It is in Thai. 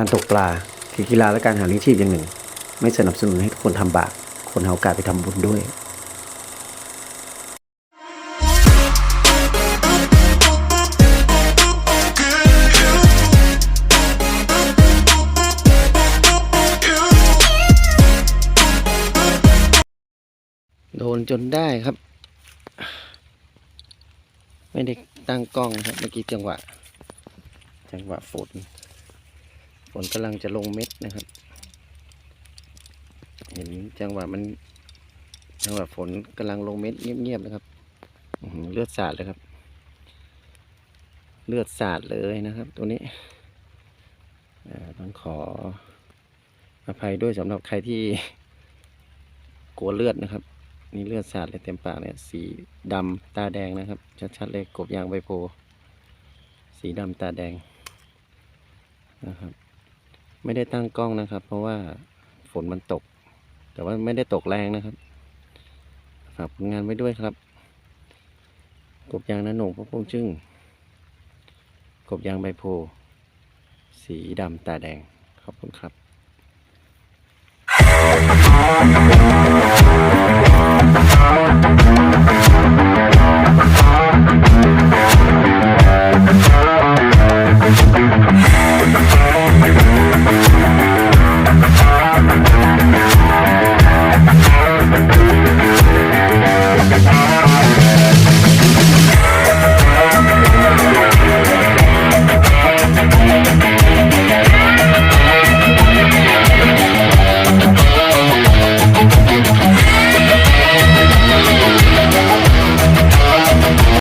การตกปลาคือกีฬาและการหาเลี้ยงชีพอย่างหนึ่ง ไม่สนับสนุนให้ทุกคนทำบาปคนหาโอกาสไปทำบุญด้วยโดนจนได้ครับ ไม่ได้ตั้งกล้องครับเมื่อกี้จังหวะ จังหวะฝน ฝนกำลังจะลงเม็ดนะครับ เห็นจังหวะมันจังหวะฝนกำลังลงเม็ดเงียบๆนะครับเลือดสาดเลยครับ เลือดสาดเลยนะครับ ตัวนี้ต้องขออภัยด้วยสำหรับใครที่กลัวเลือดนะครับ นี่เลือดสาดเลยเต็มปากเนี่ยสีดำตาแดงนะครับ ชัดๆเลยกบยางใบโพสีดำตาแดงนะครับ ไม่ได้ตั้งกล้องนะครับ เพราะว่าฝนมันตก แต่ว่าไม่ได้ตกแรงนะครับฝากผลงานไว้ด้วยครับ กบยางนาโหนงพระพงจึ้งกบยางใบโพสีดำตาแดง ขอบคุณครับ